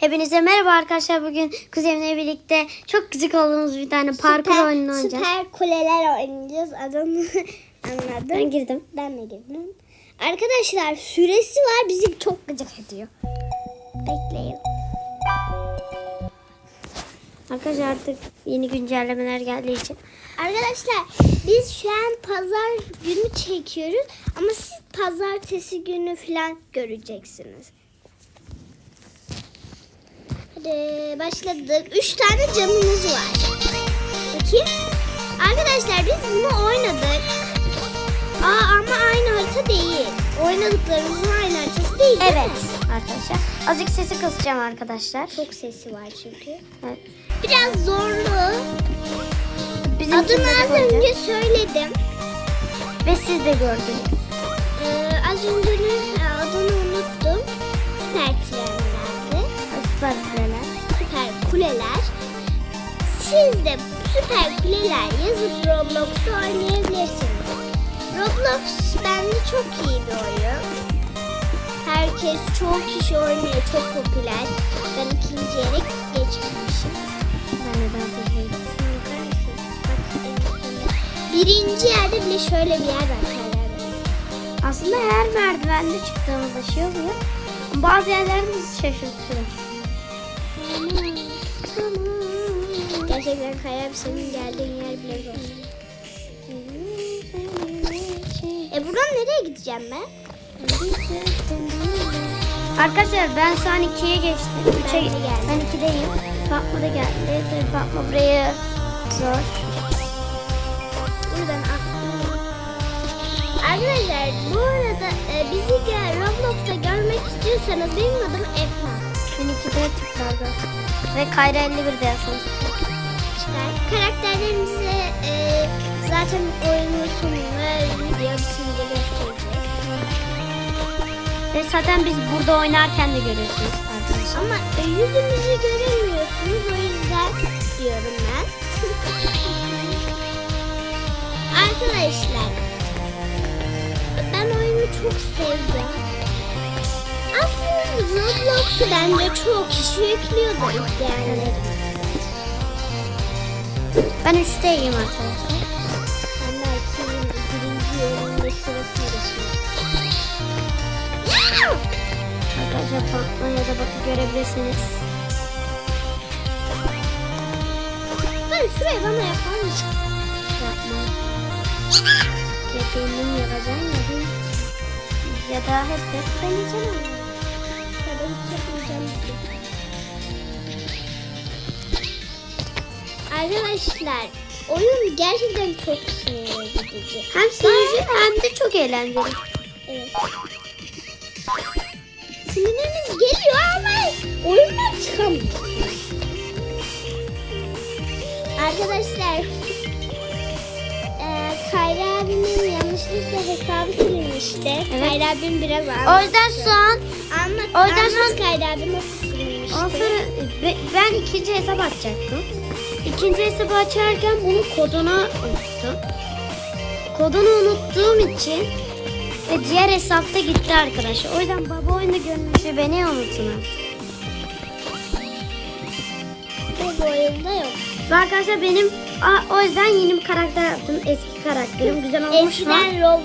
Hepinize merhaba arkadaşlar. Bugün kuzenimle birlikte çok gıcık olduğumuz bir tane parkur Süper- oyunu oynayacağız. Süper kuleler oynayacağız. Adını anladım. Ben girdim. Ben de girdim. Arkadaşlar süresi var bizi çok gıcık ediyor. Bekleyin. Arkadaşlar artık yeni güncellemeler geldiği için. Arkadaşlar biz şu an pazar günü çekiyoruz ama siz pazartesi günü falan göreceksiniz. Hadi başladık. Üç tane camımız var. Bakayım. Arkadaşlar biz bunu oynadık. Aa ama aynı harita değil. Oynadıklarımızın aynı haritası değil değil Evet mi? arkadaşlar. Azıcık sesi kısacağım arkadaşlar. Çok sesi var çünkü. Evet. Biraz zorlu. Bizim Adını az önce söyledim. Ve siz de gördünüz. Ee, az önce Siz de süper kuleler yazıp Roblox'ta oynayabilirsiniz. Roblox bence çok iyi bir oyun. Herkes, çoğu kişi oynuyor. Çok popüler. Ben ikinci yere geçmişim. Ben de daha fazlayım. Bakar mısın? Bak, en üstünde. Birinci yerde bile şöyle bir yer var. Aslında her merdivende çıktığımızda şey oluyor. Bazı yerlerde bizi şaşırtıyor. Gerçekten Kaya senin geldiğin yer bile zor. E buradan nereye gideceğim ben? Arkadaşlar ben şu an 2'ye geçtim. 3'e Ben. Ben 2'deyim. Fatma da geldi. Tabii Fatma burayı zor. Buradan. Arkadaşlar bu arada e, bizi gel Roblox'ta görmek istiyorsanız benim adım Efna. Ben 2'de tıklardı. Ve Kayra 51'de yazın. Karakterlerimizi e, zaten oyunun sonunda video bitince göstereceğiz. Ve zaten biz burada oynarken de görüyorsunuz arkadaşlar. Ama e, yüzümüzü göremiyorsunuz o yüzden diyorum ben. Arkadaşlar ben oyunu çok sevdim. Aslında Roblox'u bence çoğu kişi yüklüyordur izleyenlerim. Ben 3'teyim arkadaşlar. Ben birinci yolunda şurasına geçeyim. Arkadaşlar Fatma'ya da bakıp görebilirsiniz. Ben şuraya bana yapar mısın? Yapma. Ya kendim yapacaksın ya da ya da hep hep ben. Arkadaşlar oyun gerçekten çok sinir edici. Hem sinirli hem de çok eğlenceli. Evet. Sinirimiz geliyor ama oyundan çıkamıyor. Arkadaşlar eee Kayra abimin yanlışlıkla hesabı silinmişti. Evet. Kayra abim biraz O anlattı. yüzden şu an Anlat, o yüzden anlat an- Kayra abi nasıl silinmişti. Ondan sonra be- ben ikinci hesap açacaktım. İkinci hesabı açarken bunun kodunu unuttum. Kodunu unuttuğum için ve diğer hesapta gitti arkadaşlar. O yüzden baba oyunda görünüşü beni unutun. Bu oyunda yok. Ve arkadaşlar benim a- o yüzden yeni bir karakter yaptım. Eski karakterim güzel olmuş mu? Eskiden Rob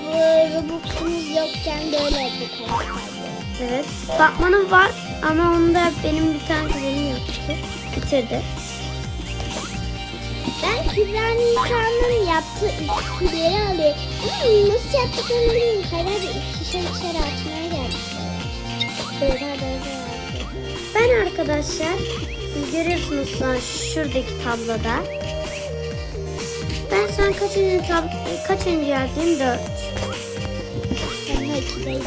Robux'umuz yokken böyle bir karakterdi. Evet. Fatma'nın var ama onu da benim bir tane kuzenim yaptı. Bitirdi. Ben Kübra Nisan'ın yaptığı üstüleri alıyorum. Ama nasıl yaptıklarını bilmiyorum. Abi ikişer ikişer atmaya geldi. Böyle böyle Ben arkadaşlar siz görüyorsunuz şu an şuradaki tabloda. Ben an kaçıncı, tab kaçıncı yerdeyim? Dört. Ben de ikideyim.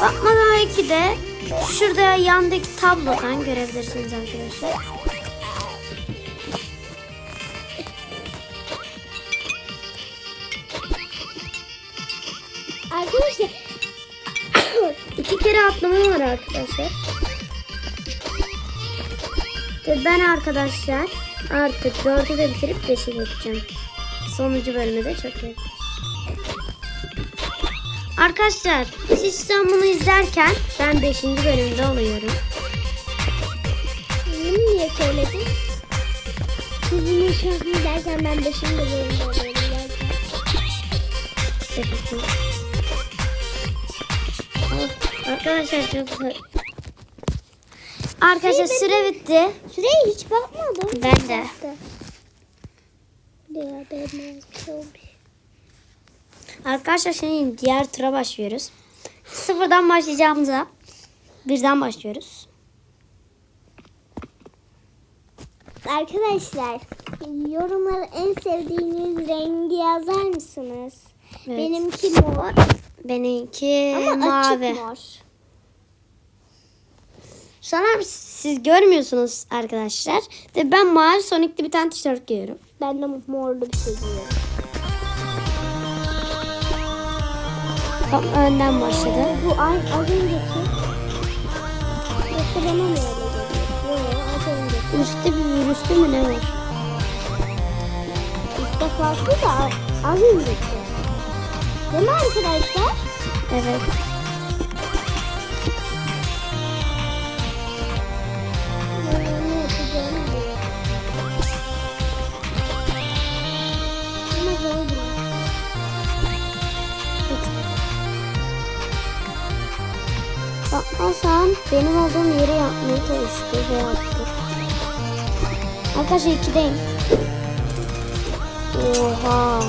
Bakma daha iki de şurada yandaki tablodan görebilirsiniz. Arkadaşlar atlama var arkadaşlar. Ve ben arkadaşlar artık dördü de bitirip beşe geçeceğim. Sonuncu bölümde çok iyi. Arkadaşlar siz sen bunu izlerken ben 5. bölümde oluyorum. Bunu niye söyledin? Sizin şarkını derken ben beşinci bölümde oluyorum. Ah, Arkadaşlar çok zor. Arkadaşlar süre bitti. Süreye hiç bakmadım. Ben de. Ya benim şey. Arkadaşlar şimdi diğer tura başlıyoruz. Sıfırdan başlayacağımıza birden başlıyoruz. Arkadaşlar yorumlara en sevdiğiniz rengi yazar mısınız? Evet. Benimki mor Benimki ama mavi. açık mor. Sonra siz görmüyorsunuz arkadaşlar. Ve ben mavi Sonic'li bir tane tişört giyiyorum. Ben de morlu bir şey giyiyorum. Tam önden başladı. Bu ay az önceki. Yoksa bana mı öyle. Üstte bir virüslü mü ne var? İşte farklı da az önceki. Değil mi arkadaşlar? Evet. Zor değil. Bakmasan benim olduğum yeri yapmaya çalıştı ve yaptı. Arkadaşlar ikideyim. Oha.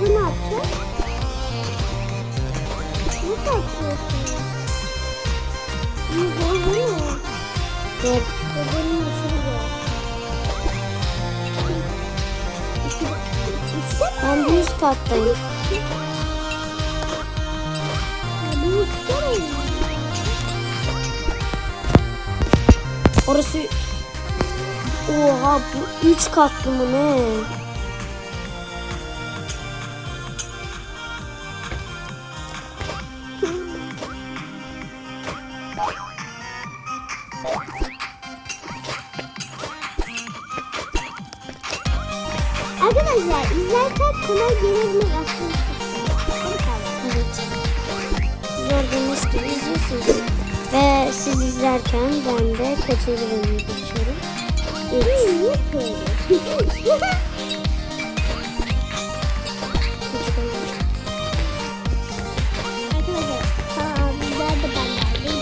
Bu ne yapacak? Dur. İstemeyin. Orası... Oha bu üç katlı mı ne? İzlerken ben de kaçıncı bölümü geçiyorum? Üç bölüm. Arkadaşlar tamam bizler de ben geldim.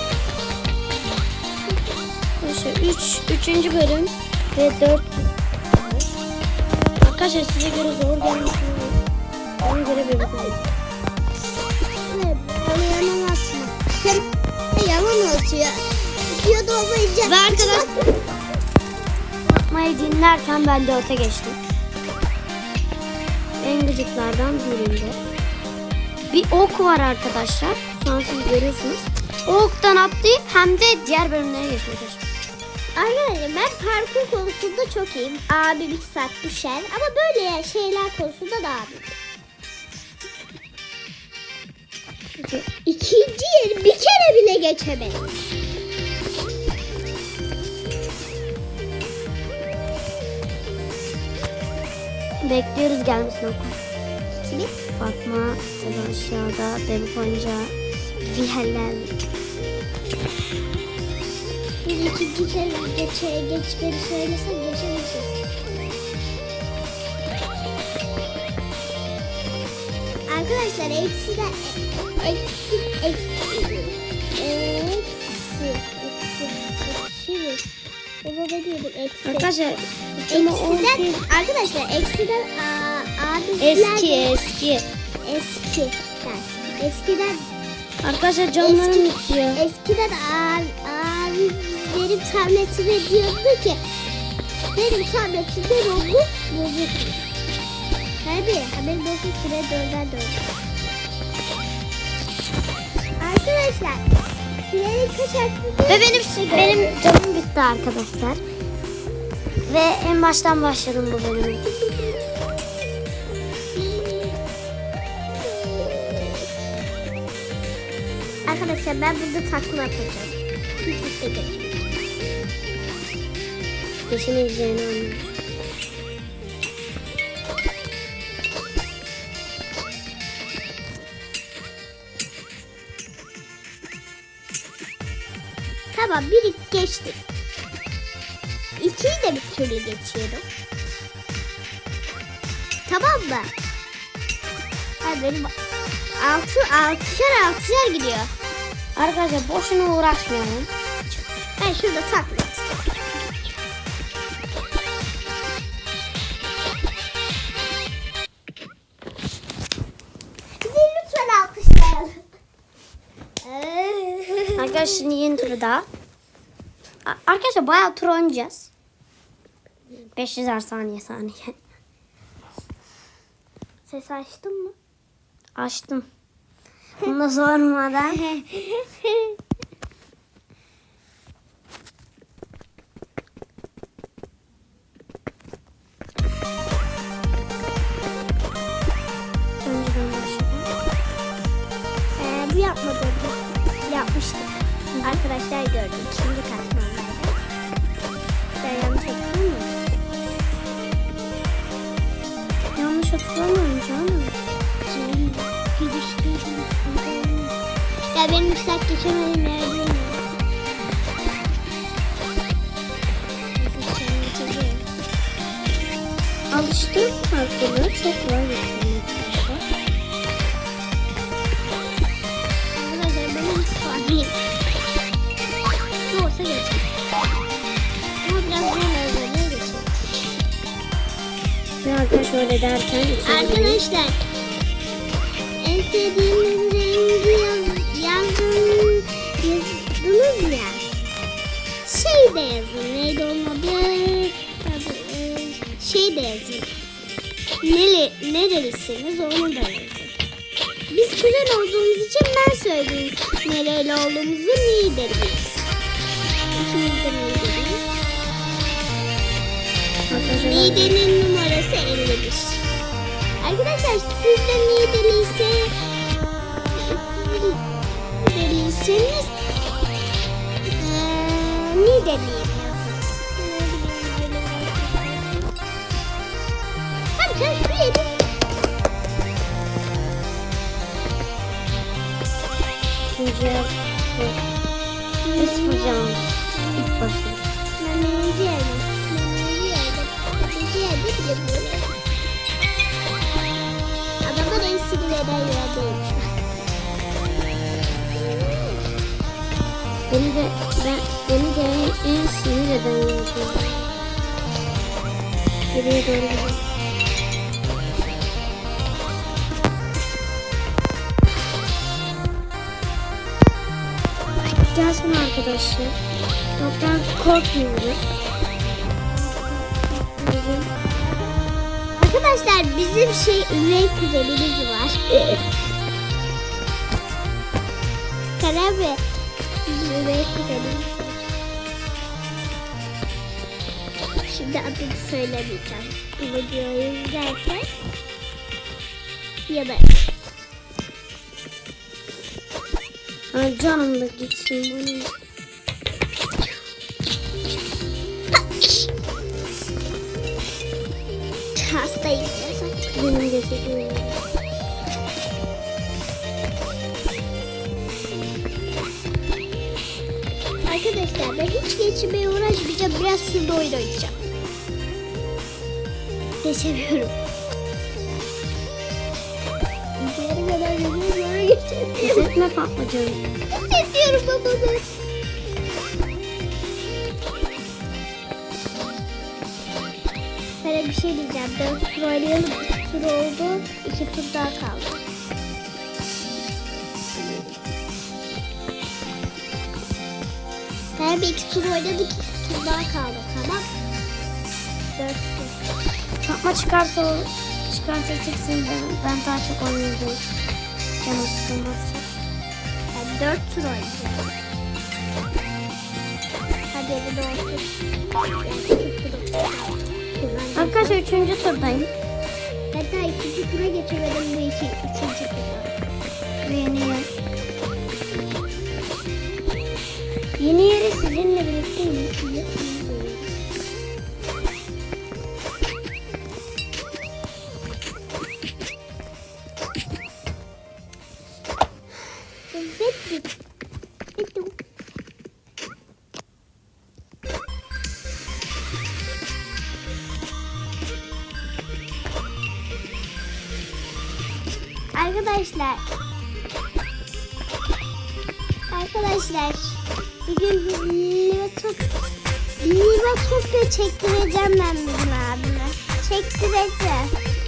Arkadaşlar 3 üçüncü bölüm ve 4 Arkadaşlar size göre zor gelmiş mi? Bana göre bir bakalım. Bana yalan atma. Ya, yalan atıyor. Diyordu olmayınca. Ve arkadaş yapmayı dinlerken ben 4'e geçtim. En gıcıklardan birinde. Bir ok var arkadaşlar. Şu an siz görüyorsunuz. O oktan atlayıp hem de diğer bölümlere geçmeye çalışıyorum. Arkadaşlar ben parkur konusunda çok iyiyim. Abi bir saat düşer ama böyle şeyler konusunda da abi. İkinci yeri bir kere bile geçemedim. Bekliyoruz gelmesini okul. Kimi? Fatma tabii aşağıda bebek oyuncağı viheller. Biz ikinci kere geçe, geçmeni söylesek geçemeyeceğiz. Arkadaşlar eksi de eksi eksi eksi eksi eksi Baba ne diyordum eksi. Arkadaşlar Eksiden 11 arkadaşlar eksiden abi eski eski. eskiden eskiden Arkadaşlar camlarım Eski- bitiyor. eskiden abi, benim tabletime diyordu ki benim tabletimde Roblox bozuk. Tabii haberin olsun süre dörder dördü. Arkadaşlar? Ve benim benim camım bitti arkadaşlar. Ve en baştan başladım bu bölümü. Arkadaşlar ben burada takla atacağım. Şey Peşini izleyeni anlıyorum. Tamam biri geçtik. İkiyi de bir türlü geçiyorum. Tamam mı? Ha benim altı altışar altışar gidiyor. Arkadaşlar boşuna uğraşmayalım. Ben şurada alkışlayalım. Arkadaşlar şimdi yeni turu daha. A- Arkadaşlar bayağı tur oynayacağız. 500'er saniye saniye. Ses açtın mı? Açtım. Bunu da sormadan. Hatırlamıyorum canım. Ya benim saat geçemedim mi? Alıştım farklı. Çok geçiyor. Arkadaşlar benim saniye. Ne olsa geçer. Ve arkadaş öyle derken Arkadaşlar en sevdiğiniz rengi yaz, yazın, yazdınız ya. Şey de yazın. Neydi onun adı? Adı, e, Şey de yazın. Nere, nerelisiniz onu da yazın. Biz kuzen olduğumuz için ben söyleyeyim nereli olduğumuzu Niğdeliyiz. İkimiz de Niğdeliyiz. Arkadaşlar Niğde'nin numarası 51. Arkadaşlar siz de Niğde'liyse Niğdeliyseniz eee, Niğdeliyim yazın. Tamam sen şuraya git. ikinci. Ve sıfır canım. İlk başta. Ben birinci yerde. Eden yerdeymiş. Beni de ben beni de en, sinir eden yöntem. Geriye doğru gidelim. Gelsin arkadaşlar. Yoktan korkmuyoruz. Arkadaşlar bizim şey üvey kuzenimiz var. Karabe. Bizim üvey kuzenimiz. Şimdi adını söylemeyeceğim. Bu videoyu izlerken. Ya da ha, canım da gitsin bunun. Benim getirdiğim. Arkadaşlar ben hiç geçmeye uğraşmayacağım. Biraz şurada oyun oynayacağım. Geçemiyorum. Yere kadar gidiyorum, yere geçemiyorum. Hissetme Fatma canım. Hissediyorum babamı. Sana bir şey diyeceğim. Dört oynayalım. Tur oldu. İki tur daha kaldı. Sana bir iki tur oynadık. İki tur daha kaldı. Tamam. Dört tur. Fatma çıkarsa o çıkarsa çıksın ben, ben daha çok oynayacağım. Canım sıkılmazsa. Ben dört tur oynayacağım. Hadi evde olsun. Arkadaşlar üçüncü turdayım. Hatta ikinci tura geçemedim bu iki, üçüncü tura. Ve yeni yer. Yeni yeri sizinle birlikte mi? Arkadaşlar. Arkadaşlar. Bugün Livatop Livatopya çektireceğim ben bugün abime. Çektireceğim.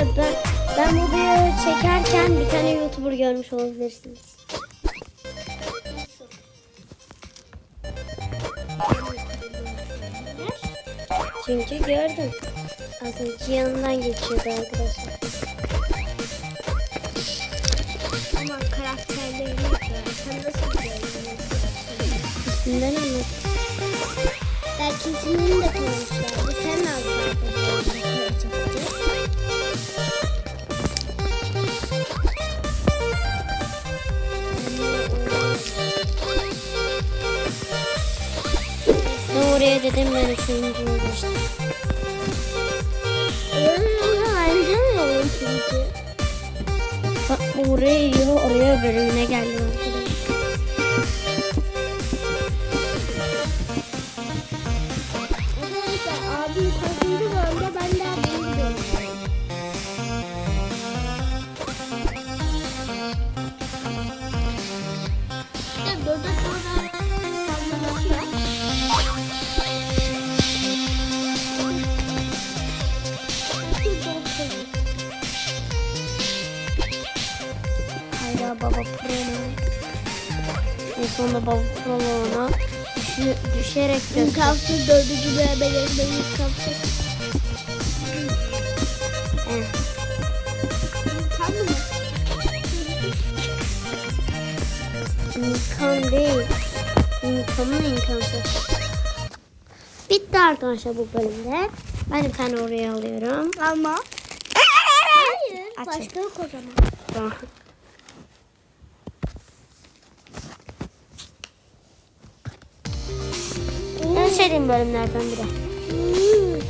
Ben ben bu videoyu çekerken bir tane YouTuber görmüş olabilirsiniz. Çünkü gördüm. Az önce yanından geçiyordu arkadaşlar. Ama karakterlerini yapıyor. Sen nasıl biliyorsun? İsminden anlat. Belki ismini de koymuşlardı. Oraya dedim ben üçüncü çünkü. Bak oraya oraya bölümüne geldim. Arkadaşlar düşerek göster. İmkansız dördüncü. Eh, İmkanlı mı? imkan değil. İmkanın imkansız. Bitti arkadaşlar bu bölümde. Ben bir tane oraya alıyorum. Ama. Hayır. Açın. Başka yok o zaman. Sevdiğim bölümlerden biri. Hmm.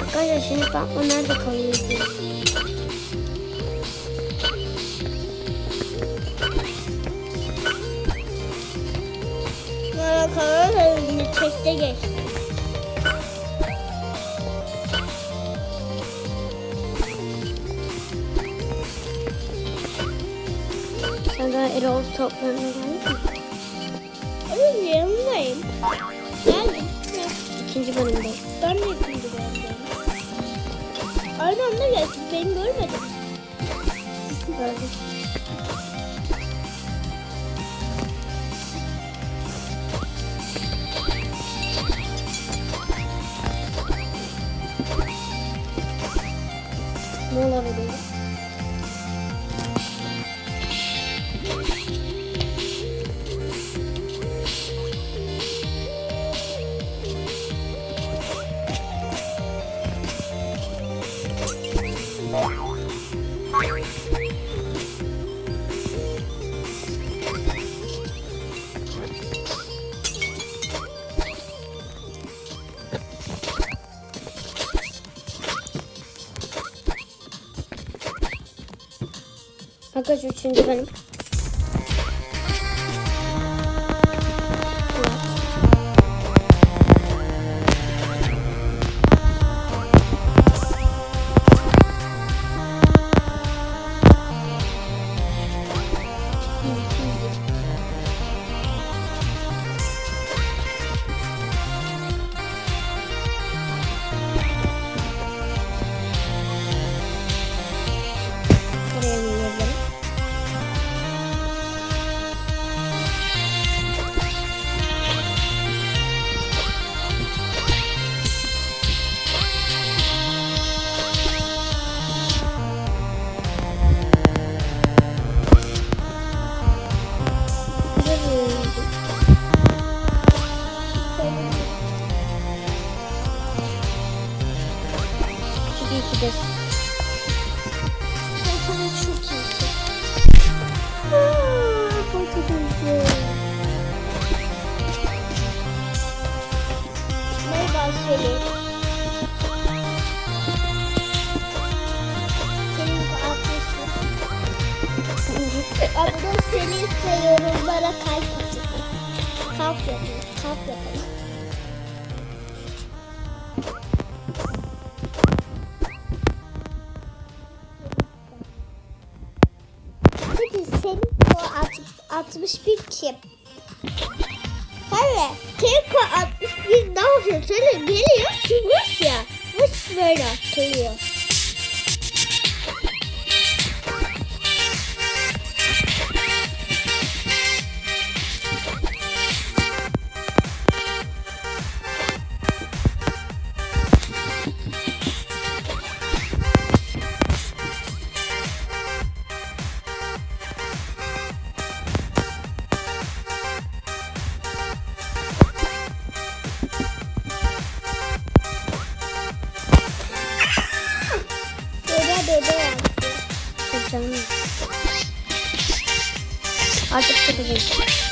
Arkadaşlar şimdi Fatma nerede kalıyor? karar önüne tekte geçti. Daha Erol toplarına geldin mi? Evet yanındayım. Geldim. İkinci bölümde. Ben de ikinci bölümdeyim. Aynı anda geldik. Beni görmedin. Gördüm. Ne olabilir? Arkadaşlar üçüncü benim. Abla Selin ise yorumlara kalp atın. Kalp yapın. Kalp yapın. Artık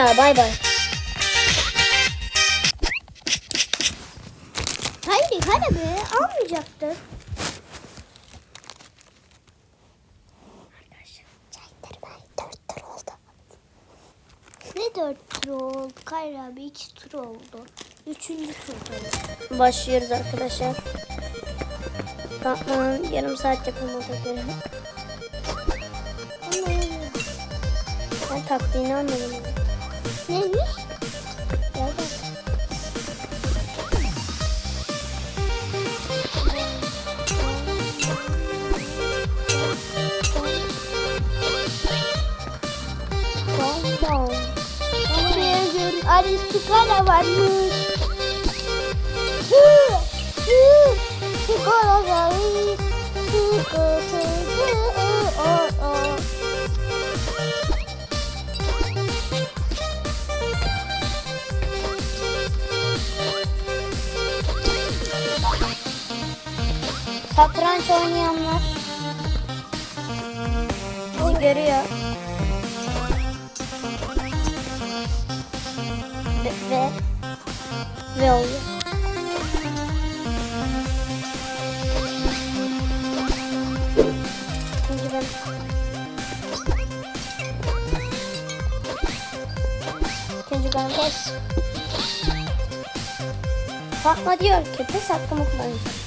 Daha. Bay bay. Hayır hadi be almayacaktır. Ne dört tur oldu? Hayır abi iki tur oldu. Üçüncü tur Başlıyoruz arkadaşlar. Batman'ın yarım saat yapılmadı göre. Ben taktiğini anladım. Neymiş? Aristikara varmış. Sigara varmış. Sigara, sigara, Satranç oynayanlar bizi görüyor. Ve ve, oluyor. İkinci ben pes. Fatma diyor ki pes hakkımı kullanacağım.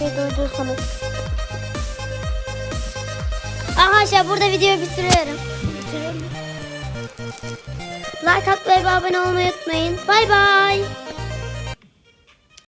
Şey duyduysanız. Arkadaşlar burada videoyu bitiriyorum. Bitirelim. Like atmayı ve abone olmayı unutmayın. Bay bay.